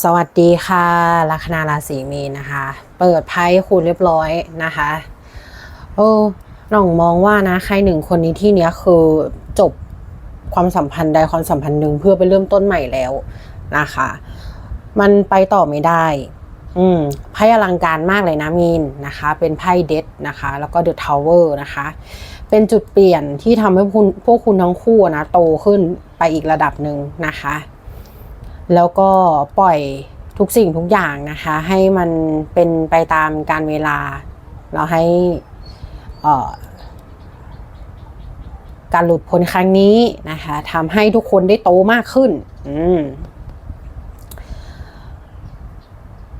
สวัสดีค่ะลัคนาราศีมีนนะคะ เปิดไพ่คุณเรียบร้อยนะคะโอ้น้องมองว่านะใครหนึ่งคนนี้ที่เนี้ยคือจบความสัมพันธ์ใดความสัมพันธ์หนึ่งเพื่อไปเริ่มต้นใหม่แล้วนะคะ มันไปต่อไม่ได้ อืมไพ่อลังการมากเลยนะมีนนะคะ เป็นไพ่เดดนะคะ แล้วก็เดอะทาวเวอร์นะคะ เป็นจุดเปลี่ยนที่ทำให้คุณพวกคุณทั้งคู่นะโตขึ้นไปอีกระดับหนึ่งนะคะ แล้วก็ปล่อยทุกสิ่งทุกอย่างนะคะ ให้มันเป็นไปตามการเวลา เราให้การหลุดพ้นครั้งนี้นะคะทำให้ทุกคนได้โตมากขึ้นอืม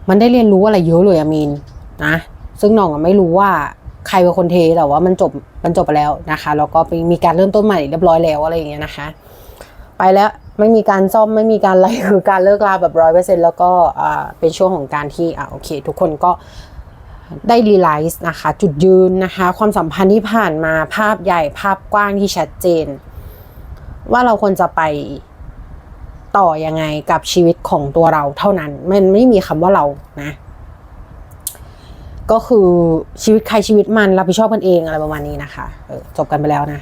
มันได้เรียนรู้อะไรเยอะเลยอะมีนนะซึ่งน้องอะไม่รู้ว่าใครเป็นคนเทแต่ว่ามันจบมันจบไปแล้วนะคะแล้วก็มีการเริ่มต้นใหม่เรียบร้อยแล้วอะไรอย่างเงี้ยนะคะ ไปแล้ว ไม่มีการซ่อมไม่มีการอะไรคือการเลิกลาแบบร้อยเปอร์เซ็นต์แล้วก็เป็นช่วงของการที่อ่าโอเค ทุกคนก็ได้รีไลซ์นะคะ จุดยืนนะคะ ความสัมพันธ์ที่ผ่านมาภาพใหญ่ภาพกว้างที่ชัดเจน ว่าเราควรจะไปต่อยังไงกับชีวิตของตัวเราเท่านั้น มันไม่มีคำว่าเรานะ ก็คือชีวิตใครชีวิตมันรับผิดชอบกันเองอะไรประมาณนี้นะคะออจบกันไปแล้วนะ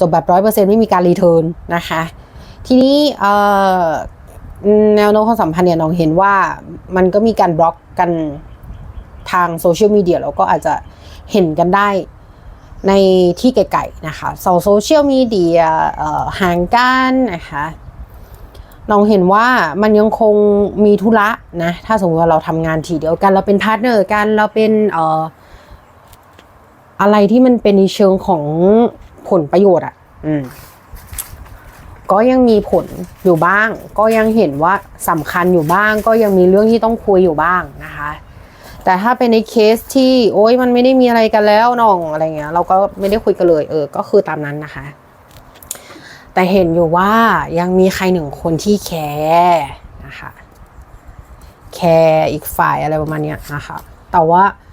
จบแบบร้อยเปอร์เซ็นต์ไม่มีการรีเทิร์นนะคะ ทีนี้แนวโน้มความสัมพันธ์เนี่ยน้องเห็นว่ามันก็มีการบล็อกกันทางโซเชียลมีเดียแล้วก็อาจจะเห็นกันได้ในที่ไกลๆนะคะโซเชียลมีเดียห่างกันนะคะน้องเห็นว่ามันยังคงมีธุระนะ ถ้าสมมติว่าเราทำงานทีเดียวกัน เราเป็นพาร์ทเนอร์กัน เราเป็นเอ่ออะไรที่มันเป็นในเชิงของ ผลประโยชน์อะอืมก็ยังมีผลอยู่บ้าง ก็ยังเห็นว่าสำคัญอยู่บ้าง ก็ยังมีเรื่องที่ต้องคุยอยู่บ้างนะคะ แต่ถ้าเป็นในเคสที่ โอ๊ยมันไม่ได้มีอะไรกันแล้วน้องอะไรเงี้ย เราก็ไม่ได้คุยกันเลยเออ ก็คือตามนั้นนะคะ แต่เห็นอยู่ว่ายังมีใครหนึ่งคนที่แคร์นะคะ แคร์อีกฝ่ายอะไรประมาณเนี้ยนะคะ แต่ว่าเอ่อ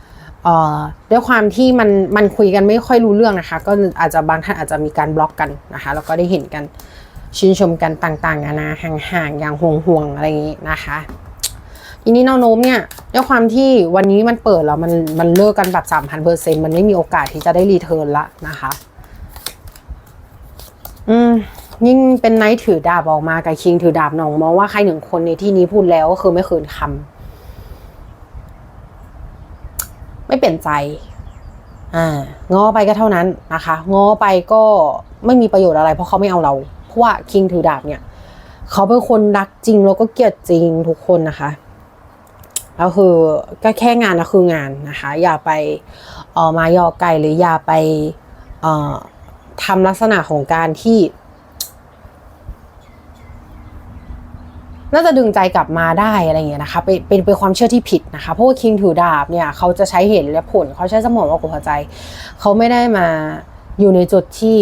ด้วยความที่มันมันคุยกันไม่ค่อยรู้เรื่องนะคะ ก็อาจจะบางท่านอาจจะมีการบล็อกกันนะคะ แล้วก็ได้เห็นกันชื่นชมกันต่างๆนานาห่างๆอย่างห่วงๆอะไรอย่างนี้นะคะทีนี้แนวโน้มเนี่ยด้วยความที่วันนี้มันเปิดแล้วมันมันเลิกกันแบบสามพันเปอร์เซ็นมันไม่มีโอกาสที่จะได้รีเทิร์นละนะคะอืมยิ่งเป็นไนท์ถือดาบออกมากับคิงถือดาบหนองมองว่าใครหนึ่งคนในที่นี้พูดแล้วก็คือไม่คืนคำ ไม่เปลี่ยนใจอ่างอไปก็เท่านั้นนะคะงอไปก็ไม่มีประโยชน์อะไร เพราะเขาไม่เอาเรา เพราะว่าคิงถือดาบเนี่ย เขาเป็นคนรักจริงแล้วก็เกลียดจริงทุกคนนะคะแล้วคือก็แค่งานนะคืองานนะคะ อย่าไปออมายอไก่หรืออย่าไปเอ่อทำลักษณะของการที่ น่าจะดึงใจกลับมาได้อะไรเงี้ยนะคะเป็นเป็นเป็นความเชื่อที่ผิดนะคะ เพราะว่าคิงถือดาบเนี่ยเขาจะใช้เหตุและผลเขาใช้สมองมากกว่าหัวใจ เขาไม่ได้มาอยู่ในจุดที่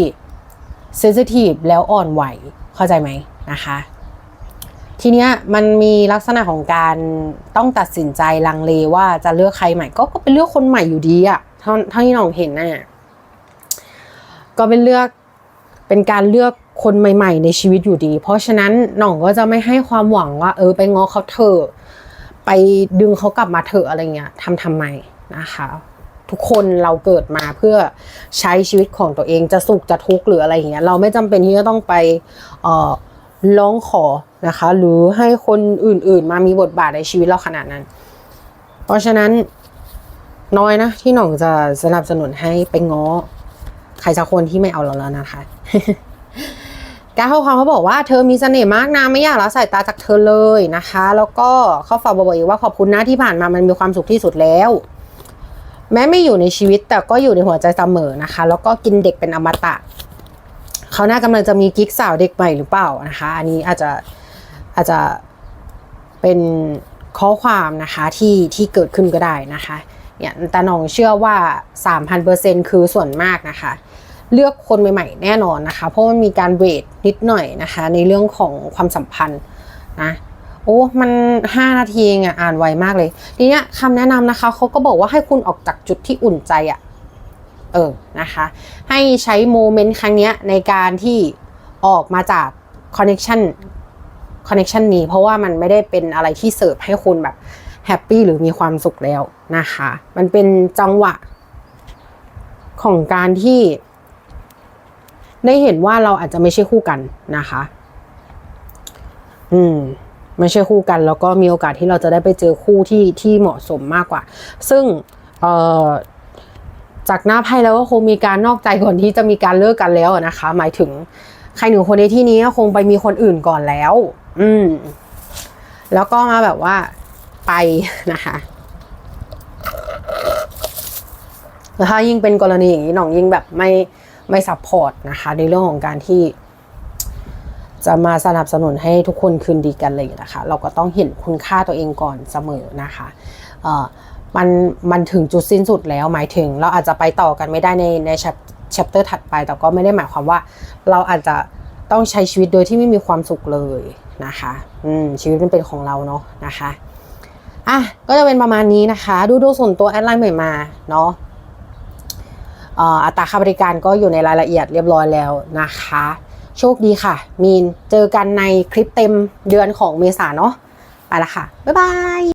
เซนซิทีฟแล้วอ่อนไหวเข้าใจไหมนะคะ ทีเนี้ยมันมีลักษณะของการต้องตัดสินใจลังเลว่าจะเลือกใครใหม่ ก็ก็เป็นเลือกคนใหม่อยู่ดีอะเท่าเท่าที่น้องเห็นน่ะก็เป็นเลือกเป็นการเลือก คนใหม่ ๆ ในชีวิตอยู่ดี เพราะฉะนั้นหน้องก็จะไม่ให้ความหวังว่า เออ ไปง้อเขาเถอะไปดึงเขากลับมาเถอะอะไรเงี้ยทำทำไมนะคะ ทุกคนเราเกิดมาเพื่อใช้ชีวิตของตัวเองจะสุขจะทุกข์หรืออะไรเงี้ยเราไม่จำเป็นที่จะต้องไปเอ่อร้องขอนะคะ หรือให้คนอื่น ๆ มามีบทบาทในชีวิตเราขนาดนั้น เพราะฉะนั้นน้อยนะ ที่หน่องจะสนับสนุนให้ไปง้อ ใครสักคนที่ไม่เอาเราแล้วนะคะ การข้อความเขาบอกว่าเธอมีเสน่ห์มากนะไม่อยากละสายตาจากเธอเลยนะคะ แล้วก็เขาฝากบอกอีกว่าขอบคุณนะที่ผ่านมามันมีความสุขที่สุดแล้ว แม้ไม่อยู่ในชีวิตแต่ก็อยู่ในหัวใจเสมอนะคะ แล้วก็กินเด็กเป็นอมตะเขาน่ากำลังจะมีกิ๊กสาวเด็กใหม่หรือเปล่านะคะ อันนี้อาจจะอาจจะเป็นข้อความนะคะที่ที่เกิดขึ้นก็ได้นะคะเนี่ยแต่น้องเชื่อว่า 3,000%คือส่วนมากนะคะ เลือกคนใหม่ ๆ แน่นอนนะคะ เพราะมันมีการเวทนิดหน่อยนะคะ ในเรื่องของความสัมพันธ์นะโอ้มัน 5 นาทีเองอะอ่านไวมากเลย ทีเนี้ยคำแนะนำนะคะเขาก็บอกว่าให้คุณออกจากจุดที่อุ่นใจอะเออนะคะ ให้ใช้โมเมนต์ครั้งเนี้ยในการที่ออกมาจากคอนเน c ชันคอนเน t ชันนี้ เพราะว่ามันไม่ได้เป็นอะไรที่เสิร์ฟให้คุณแบบแฮปปี้หรือมีความสุขแล้วนะคะ มันเป็นจังหวะของการที่ ได้เห็นว่าเราอาจจะไม่ใช่คู่กันนะคะ อืมไม่ใช่คู่กัน แล้วก็มีโอกาสที่เราจะได้ไปเจอคู่ที่ที่เหมาะสมมากกว่า ซึ่งเอ่อจากหน้าไพ่แล้วก็คงมีการนอกใจก่อนที่จะมีการเลิกกันแล้วนะคะ หมายถึงใครหนึ่งคนในที่นี้คงไปมีคนอื่นก่อนแล้ว อืม แล้วก็มาแบบว่าไปนะคะแล้วถ้ายิ่งเป็นกรณีอย่างนี้หน้องยิ่งแบบไม่ ไม่ซัพพอร์ตนะคะ ในเรื่องของการที่ จะมาสนับสนุนให้ทุกคนคืนดีกันเลยนะคะ เราก็ต้องเห็นคุณค่าตัวเองก่อนเสมอนะคะเอ่อมันมันถึงจุดสิ้นสุดแล้วหมายถึง เราอาจจะไปต่อกันไม่ได้ในใน chapter ถัดไป แต่ก็ไม่ได้หมายความว่า เราอาจจะต้องใช้ชีวิตโดยที่ไม่มีความสุขเลยนะคะอืมชีวิตมันเป็นของเราเนาะนะคะอะก็จะเป็นประมาณนี้นะคะ ดูดูส่วนตัวแอดไลน์ใหม่มาเนาะ อัตราค่าบริการก็อยู่ในรายละเอียดเรียบร้อยแล้วนะคะ โชคดีค่ะ มีนเจอกันในคลิปเต็มเดือนของเมษาเนาะไปละค่ะ บ๊ายบาย